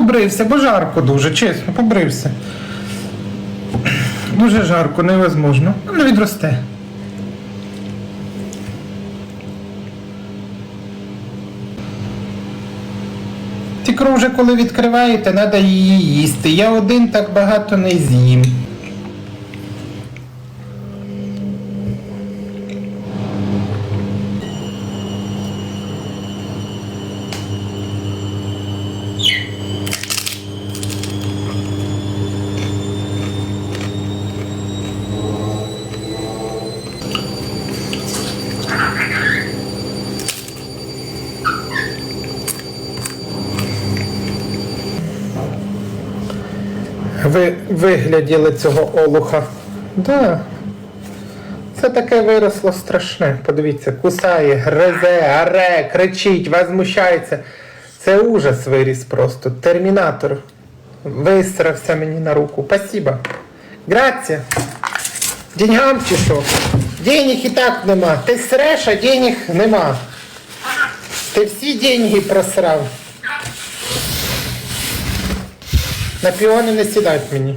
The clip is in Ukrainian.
побрився, бо жарко дуже, чесно, побрився. Дуже жарко, невозможно. Воно відросте. Тільки вже коли відкриваєте, треба її їсти. Я один так багато не з'їм. Ви вигляділи цього олуха. Да. Це таке виросло страшне. Подивіться, кусає, гризе, аре, кричить, возмущається. Це ужас виріс просто. Термінатор. Висрався мені на руку. Спасибо. Грація. Деньгам чи що? Денег і так нема. Ти среш, а денег нема. Ти всі деньги просрав. На піони не сідають мені.